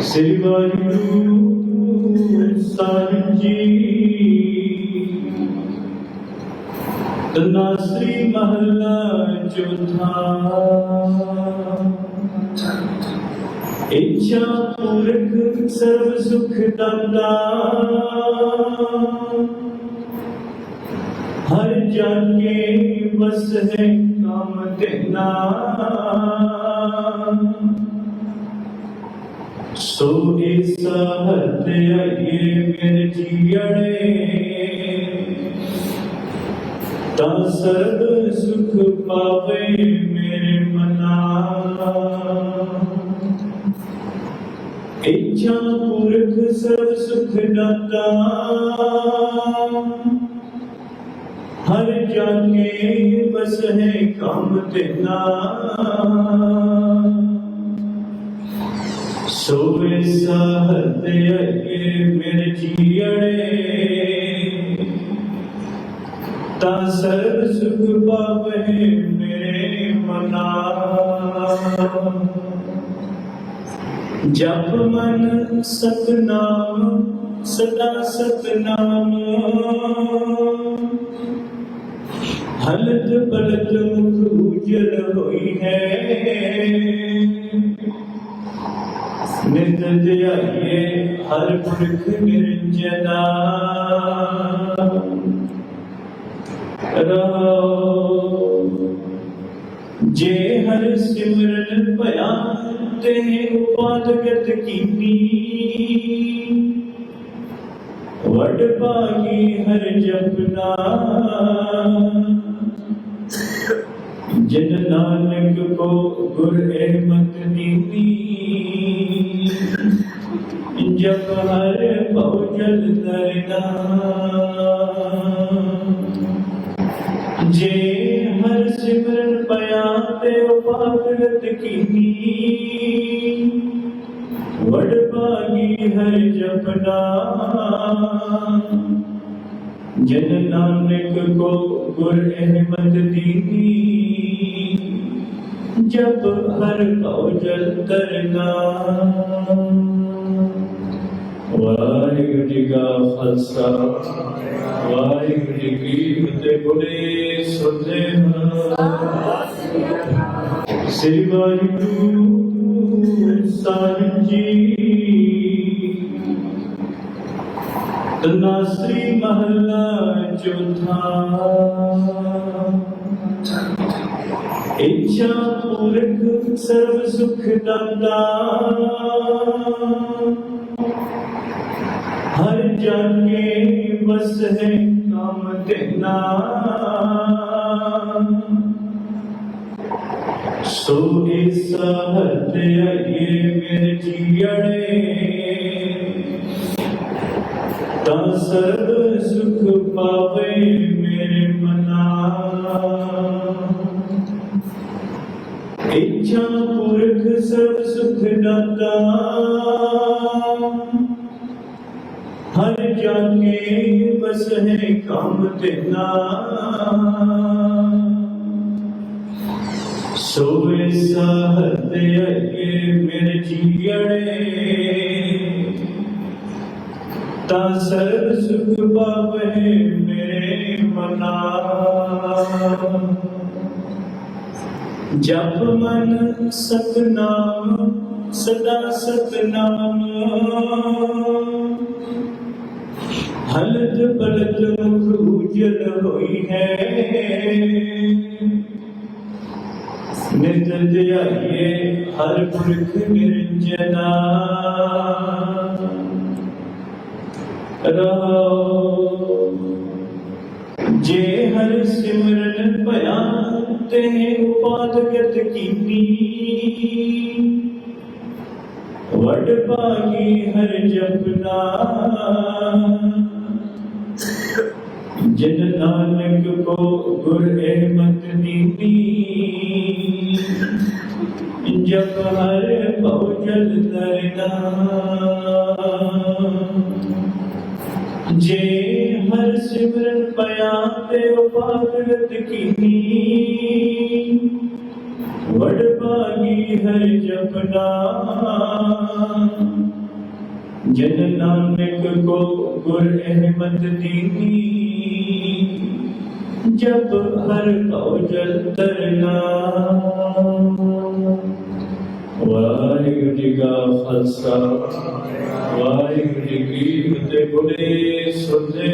ਸ੍ਰੀ ਵਾਹਿਗੁਰੂ ਸਾਹਿਬ ਜੀ ਤਨਾਸਰੀ ਮਹੱਲਾ ਚੌਥਾ ਇੱਛਾ ਪੂਰਕ ਸਰਬ ਸੁਖ ਦਾਤਾ ਹਰ ਜਨ ਕੇ ਹੈ ਕਾਮ ਦੇਨਾ ਸੋ ਇਸ ਹੱਥ ਮੇਰੇ ਜੀੜੇ ਤਾਂ ਸਰਬ ਸੁਖ ਪਾਵੇ ਮੇਰੇ ਮਨਾ। ਇੱਛਾ ਪੁਰਖ ਸਰਬ ਸੁਖ ਦਾਤਾ। ਹਰ ਜਾਗੇ ਬਸ ਹੈ ਕੰਮ ਤੇਨਾ ਸੋਵੇ ਸਾਹਤ ਅਗੇ ਮੇਰੇ ਜੀੜੇ ਤਾਂ ਸਰਬ ਸੁਖ ਪਾਵੇ ਮੇਰੇ ਮਨਾ ਜਪ ਮਨ ਸਤਨਾਮ ਸਦਾ ਸਤਨਾਮ ਹਲਤ ਬਲਤ ਮੁਖ ਉਜਲ ਹੋਈ ਹੈ ਨਿਤ ਧਿਆਈਏ ਹਰ ਪੁਰਖ ਨਿਰੰਜਨਾ। ਰੋ ਜੇ ਹਰ ਸਿਮਰਨ ਭਇਆ ਤੇ ਉਪਾਦਗਤ ਕੀਨੀ, ਵਡ ਭਾਗੀ ਹਰ ਜਪਨਾ ਜਿਨ ਨਾਨਕ ਕੋ ਗੁਰ ਅਹਿਮਤ ਦੀਨੀ ਜਪ ਹਰ ਭਉ ਜਲ ਤਰਨਾ ਜੇ ਹਰ ਸਿਮਰਨ ਪਿਆ ਤੇ ਉਪਾਦਗਤ ਕੀਨੀ। ਵਡ ਭਾਗੀ ਹਰ ਜਪਨਾ ਜਨ ਨਾਨਕ ਕੋ ਗੁਰ ਅਹਿਮਦ ਦੀਨੀ। ਜਪ ਹਰ ਕਉ ਜਲ ਤਰਨਾ ਵਾਹਿਗੁਰੂ ਜੀ ਕਾ ਖਾਲਸਾ, ਵਾਹਿਗੁਰੂ ਜੀ ਕੀ ਫਤਿਹ। ਬੋਲੇ ਸੋਤੇ ਸ੍ਰੀ ਵਾਹਿਗੁਰੂ ਸਾਹਿਬ ਜੀ ਤਨਾਸਰੀ ਮਹੱਲਾ ਚੌਥਾ। ਇੱਛਾ ਪੂਰਕ ਸਰਬ ਸੁਖ ਦਾਤਾ। ਹਰ ਜਾਗੇ ਬਸ ਹੈ ਕੰਮ ਦੇਨਾ ਸੋ ਇਸ ਹੱਥ ਆਈਏ ਮੇਰੇ ਜੀੜੇ ਤਾਂ ਸਰਬ ਸੁਖ ਪਾਵੇ ਮੇਰੇ ਮਨਾ ਇੱਛਾ ਪੁਰਖ ਸਰਬ ਸੁਖ ਦਾਤਾ ਹਰ ਜਾਗੇ ਬਸ ਹੈ ਕੰਮ ਤੇਨਾ ਸੋਵੇ ਸਾਹਤ ਅਗੇ ਮੇਰੇ ਜੀੜੇ ਤਾਂ ਸਰਬ ਸੁਖ ਪਾਵੇ ਮੇਰੇ ਮਨਾ। ਜਪ ਮਨ ਸਤਨਾਮ, ਸਦਾ ਸਤਨਾਮ। ਹਲਤ ਬਲਤ ਮੁਖ ਉਜਲ ਹੋਈ ਹੈ ਨਿਤ ਧਿਆਈਏ ਹਰ ਪੁਰਖ ਨਿਰੰਜਨਾ ਰੋ ਜੇ ਹਰ ਸਿਮਰਨ ਭਇਆ ਤੇ ਉਪਾਦਗਤ ਕੀਨੀ ਵਡ ਭਾਗੀ ਹਰ ਜਪਨਾ ਜਿਨ ਨਾਨਕ ਕੋ ਗੁਰ ਅਹਿਮਤ ਦੀਨੀ ਜਪ ਹਰ ਭਉ ਜਲ ਤਰਨਾ ਜੇ ਹਰ ਸਿਮਰਨ ਪਿਆ ਤੇ ਉਪਾਦਗਤ ਕੀਨੀ ਵਡ ਲਾਗੀ ਹੈ ਜਪਨਾ ਜਨ ਨਾਨਕ ਕੋ ਗੁਰ ਅਹਿਮਦ ਦੀਨੀ ਜਬ ਹਰ ਕਉ ਜਲ ਤਰਨਾ ਵਾਹਿਗੁਰੂ ਜੀ ਕਾ ਖਾਲਸਾ ਵਾਹਿਗੁਰੂ ਜੀ ਕੀ ਫਤਿਹ ਬੋਲੇ ਸੋਦੇ